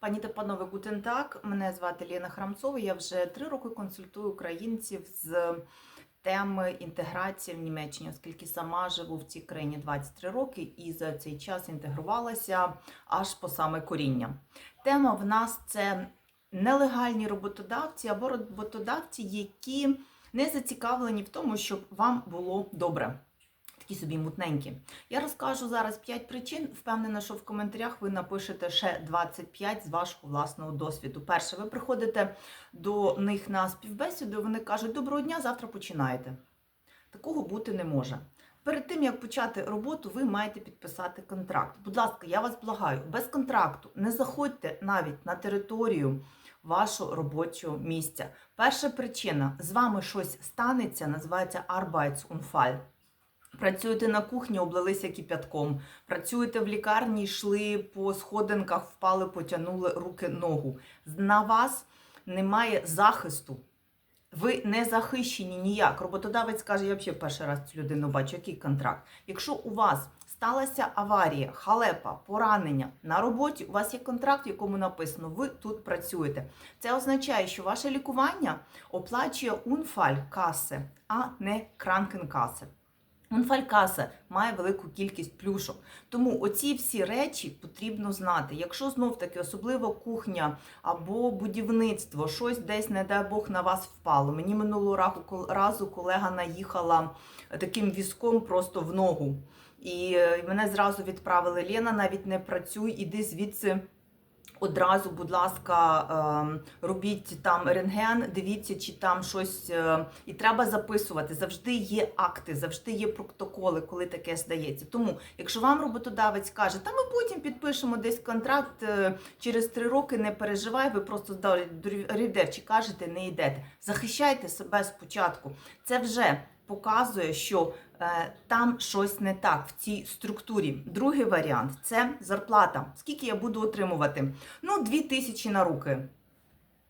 Пані та панове, гутен так. Мене звати Ліна Храмцова. Я вже три роки консультую українців з теми інтеграції в Німеччині, оскільки сама живу в цій країні 23 роки і за цей час інтегрувалася аж по саме коріння. Тема в нас це нелегальні роботодавці або роботодавці, які не зацікавлені в тому, щоб вам було добре. Такі собі мутненькі. Я розкажу зараз 5 причин. Впевнена, що в коментарях ви напишете ще 25 з вашого власного досвіду. Перше, ви приходите до них на співбесіду, вони кажуть, доброго дня, завтра починаєте. Такого бути не може. Перед тим, як почати роботу, ви маєте підписати контракт. Будь ласка, я вас благаю, без контракту не заходьте навіть на територію вашого робочого місця. Перша причина: з вами щось станеться, називається Arbeitsunfall. Працюєте на кухні, облилися кипятком. Працюєте в лікарні, йшли по сходинках, впали, потягнули руки, ногу. На вас немає захисту. Ви не захищені ніяк. Роботодавець каже, я взагалі перший раз цю людину бачу, який контракт. Якщо у вас сталася аварія, халепа, поранення на роботі, у вас є контракт, в якому написано, ви тут працюєте. Це означає, що ваше лікування оплачує унфаль каси, а не кранкенкаси. Унфалькаса має велику кількість плюшок. Тому оці всі речі потрібно знати. Якщо знов таки особливо кухня або будівництво, щось десь, не дай Бог, на вас впало. Мені минулого разу колега наїхала таким візком просто в ногу. І е, мене зразу відправили Лена, навіть не працюй, іди звідси. Одразу, будь ласка, ем, робіть там рентген, дивіться, чи там щось е, і треба записувати. Завжди є акти, завжди є протоколи, коли таке здається. Тому, якщо вам роботодавець каже, та ми потім підпишемо десь контракт е, через три роки, не переживай, ви просто здали рівдерчі кажете, не йдете. Захищайте себе спочатку. Це вже показує, що е, там щось не так в цій структурі. Другий варіант це зарплата. Скільки я буду отримувати? Ну, 2 тисячі на руки.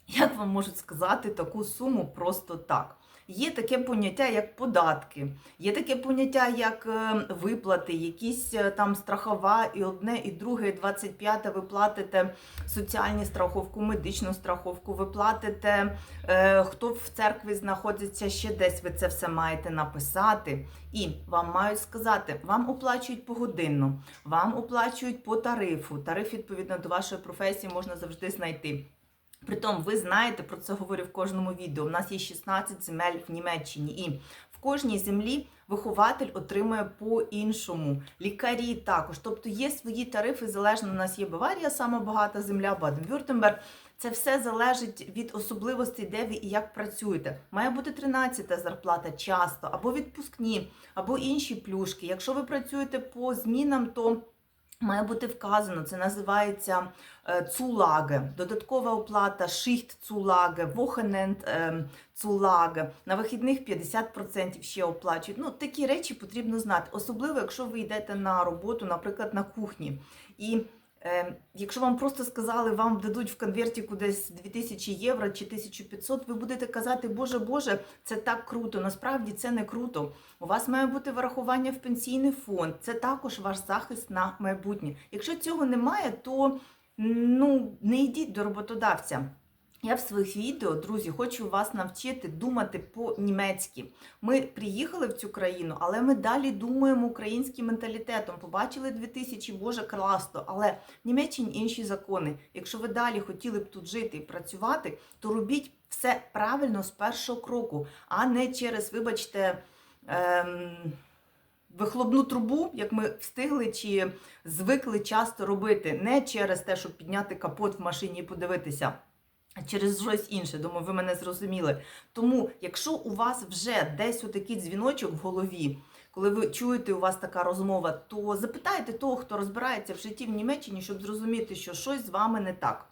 Як вам можуть сказати таку суму просто так? Є таке поняття, як податки, є таке поняття, як е, виплати, якісь е, там страхова, і одне, і друге, і 25 ви платите соціальну страховку, медичну страховку, ви платите, е, хто в церкві знаходиться ще десь, ви це все маєте написати. І вам мають сказати, вам оплачують погодинно, вам оплачують по тарифу. Тариф, відповідно до вашої професії, можна завжди знайти. Притом, ви знаєте, про це говорю в кожному відео. У нас є 16 земель в Німеччині, і в кожній землі вихователь отримує по-іншому. Лікарі також. Тобто є свої тарифи, залежно у нас є Баварія, сама багата земля, Баден-Вюртемберг. Це все залежить від особливостей, де ви і як працюєте. Має бути 13 зарплата часто, або відпускні, або інші плюшки. Якщо ви працюєте по змінам, то Має бути вказано, це називається цулаге, додаткова оплата, шихт цулаге, вохенент цулаге. На вихідних 50% ще оплачують. Ну, такі речі потрібно знати, особливо, якщо ви йдете на роботу, наприклад, на кухні. І е, якщо вам просто сказали, вам дадуть в конверті кудись 2000 євро чи 1500, ви будете казати, Боже Боже, це так круто. Насправді це не круто. У вас має бути врахування в пенсійний фонд. Це також ваш захист на майбутнє. Якщо цього немає, то ну, не йдіть до роботодавця. Я в своїх відео, друзі, хочу вас навчити думати по-німецьки. Ми приїхали в цю країну, але ми далі думаємо українським менталітетом. Побачили 2000, боже, класно, але в Німеччині інші закони. Якщо ви далі хотіли б тут жити і працювати, то робіть все правильно з першого кроку, а не через, вибачте, ем, вихлопну трубу, як ми встигли чи звикли часто робити, не через те, щоб підняти капот в машині і подивитися. Через щось інше, думаю, ви мене зрозуміли. Тому, якщо у вас вже десь отакий дзвіночок в голові, коли ви чуєте, у вас така розмова, то запитайте того, хто розбирається в житті в Німеччині, щоб зрозуміти, що щось з вами не так.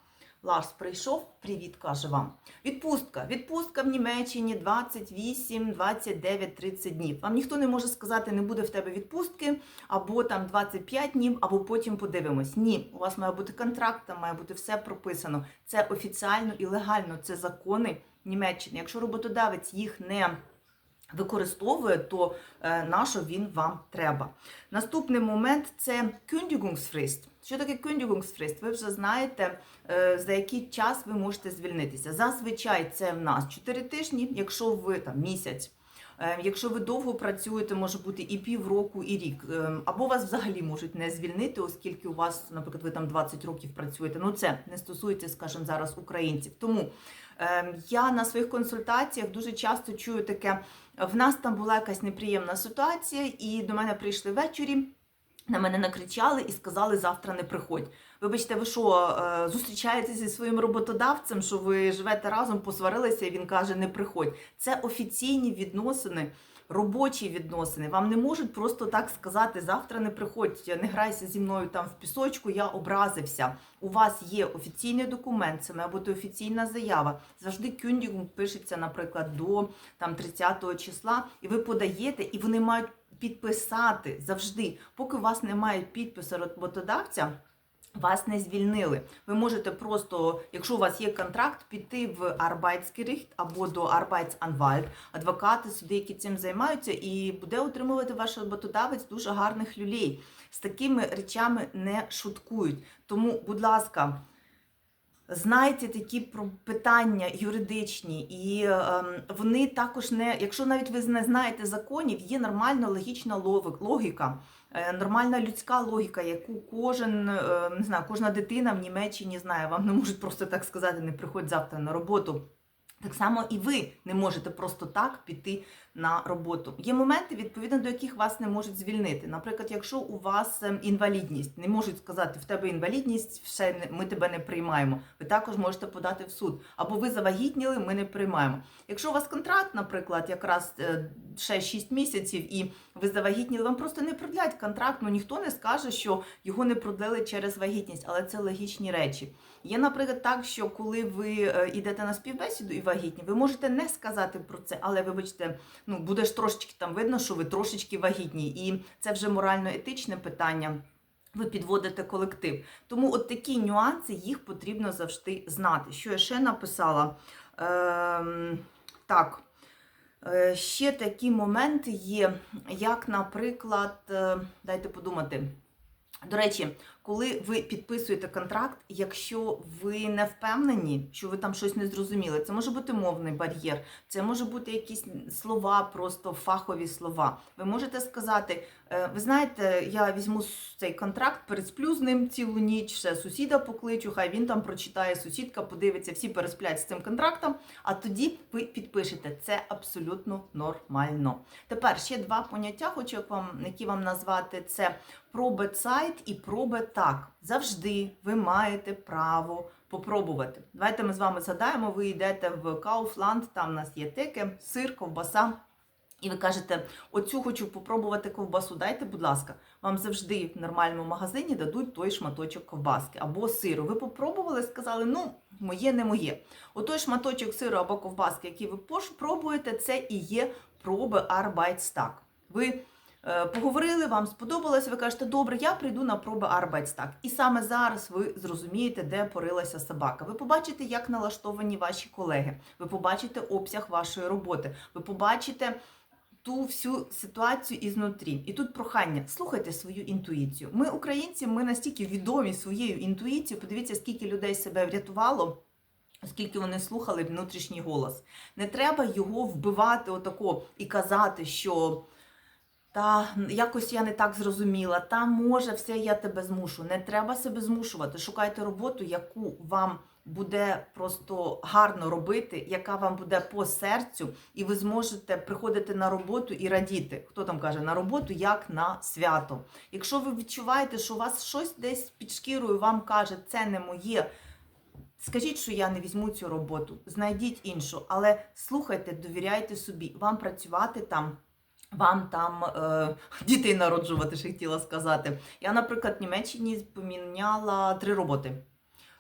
Ларс прийшов, привіт, каже вам. Відпустка. Відпустка в Німеччині 28, 29, 30 днів. Вам ніхто не може сказати, не буде в тебе відпустки, або там 25 днів, або потім подивимось. Ні, у вас має бути контракт, там має бути все прописано. Це офіціально і легально, це закони Німеччини. Якщо роботодавець їх не використовує, то е, на що він вам треба. Наступний момент це Kündigungsfrist. Що таке Kündigungsfrist? Ви вже знаєте, е, за який час ви можете звільнитися. Зазвичай це в нас 4 тижні, якщо ви там місяць. Е, Якщо ви довго працюєте, може бути і півроку, і рік, або вас взагалі можуть не звільнити, оскільки у вас, наприклад, ви там 20 років працюєте. Ну це не стосується, скажімо, зараз українців. Тому е, я на своїх консультаціях дуже часто чую таке: в нас там була якась неприємна ситуація, і до мене прийшли ввечері. На мене накричали і сказали, завтра не приходь. Вибачте, ви що, е, зустрічаєтеся зі своїм роботодавцем, що ви живете разом, посварилися, і він каже, не приходь. Це офіційні відносини, робочі відносини. Вам не можуть просто так сказати, завтра не приходь, не грайся зі мною там в пісочку, я образився. У вас є офіційний документ, це має бути офіційна заява. Завжди кюндігунг пишеться, наприклад, до там 30 числа, і ви подаєте, і вони мають підписати завжди, поки у вас немає підпису роботодавця. Вас не звільнили. Ви можете просто, якщо у вас є контракт, піти в Arbeitsgericht або до Arbeitsanwalt, адвокати, суди, які цим займаються, і буде отримувати ваш роботодавець дуже гарних людей. З такими речами не шуткують. Тому, будь ласка, Знайте такі питання юридичні, і ем, вони також не, якщо навіть ви не знаєте законів, є нормальна логічна логіка, нормальна людська логіка, яку кожен е, не знаю, кожна дитина в Німеччині знає. Вам не можуть просто так сказати, не приходь завтра на роботу. Так само і ви не можете просто так піти на роботу. Є моменти, відповідно до яких вас не можуть звільнити. Наприклад, якщо у вас ем, інвалідність, не можуть сказати, в тебе інвалідність, все ми тебе не приймаємо. Ви також можете подати в суд. Або ви завагітніли, ми не приймаємо. Якщо у вас контракт, наприклад, якраз е, ще 6 місяців, і ви завагітніли, вам просто не продлять контракт. Ну ніхто не скаже, що його не продлили через вагітність, але це логічні речі. Є, наприклад, так, що коли ви е, йдете на співбесіду і вагітні, ви можете не сказати про це, але вибачте, ну буде ж трошечки там видно, що ви трошечки вагітні, і це вже морально-етичне питання. Ви підводите колектив. Тому от такі нюанси їх потрібно завжди знати. Що я ще написала? Ем, так. Е, Ще такі моменти є, як, наприклад, е, дайте подумати. До речі, коли ви підписуєте контракт, якщо ви не впевнені, що ви там щось не зрозуміли, це може бути мовний бар'єр, це може бути якісь слова, просто фахові слова. Ви можете сказати, «Е, ви знаєте, я візьму цей контракт, пересплю з ним цілу ніч, ще сусіда покличу, хай він там прочитає, сусідка подивиться, всі пересплять з цим контрактом, а тоді ви підпишете. Це абсолютно нормально. Тепер ще два поняття, хочу вам, які вам назвати: це пробет-сайт і пробет-так. Завжди ви маєте право попробувати. Давайте ми з вами згадаємо, ви йдете в Кауфланд, там у нас є теки, сир, ковбаса. І ви кажете, оцю хочу попробувати ковбасу, дайте, будь ласка, вам завжди в нормальному магазині дадуть той шматочок ковбаски або сиру. Ви попробували, сказали, ну, моє не моє. Отой шматочок сиру або ковбаски, який ви пробуєте, це і є проби Arbeitstag. Ви поговорили, вам сподобалось, ви кажете, добре, я прийду на проби Arbeitstag. І саме зараз ви зрозумієте, де порилася собака. Ви побачите, як налаштовані ваші колеги. Ви побачите обсяг вашої роботи. Ви побачите ту всю ситуацію ізнутрі. І тут прохання, слухайте свою інтуїцію. Ми, українці, ми настільки відомі своєю інтуїцією. Подивіться, скільки людей себе врятувало. Оскільки вони слухали внутрішній голос, не треба його вбивати отако і казати, що та якось я не так зрозуміла, та може все я тебе змушу. Не треба себе змушувати. Шукайте роботу, яку вам буде просто гарно робити, яка вам буде по серцю, і ви зможете приходити на роботу і радіти. Хто там каже на роботу, як на свято. Якщо ви відчуваєте, що у вас щось десь під шкірою вам каже, це не моє. Скажіть, що я не візьму цю роботу, знайдіть іншу, але слухайте, довіряйте собі, вам працювати там. Вам там е, дітей народжувати, ще хотіла сказати. Я, наприклад, в Німеччині поміняла три роботи.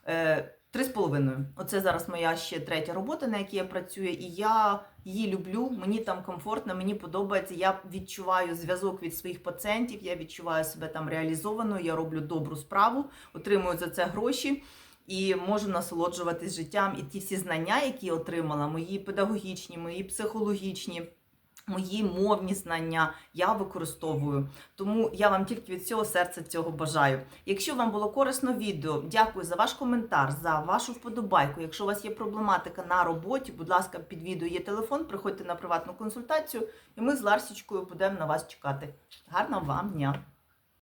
Е, Три з половиною. Оце зараз моя ще третя робота, на якій я працюю, і я її люблю. Мені там комфортно, мені подобається. Я відчуваю зв'язок від своїх пацієнтів, я відчуваю себе там реалізованою, я роблю добру справу, отримую за це гроші і можу насолоджуватись життям. І ті всі знання, які я отримала, мої педагогічні, мої психологічні. Мої мовні знання я використовую, тому я вам тільки від цього серця цього бажаю. Якщо вам було корисно відео, дякую за ваш коментар, за вашу вподобайку. Якщо у вас є проблематика на роботі, будь ласка, під відео є телефон, приходьте на приватну консультацію, і ми з Ларсічкою будемо на вас чекати. Гарного вам дня!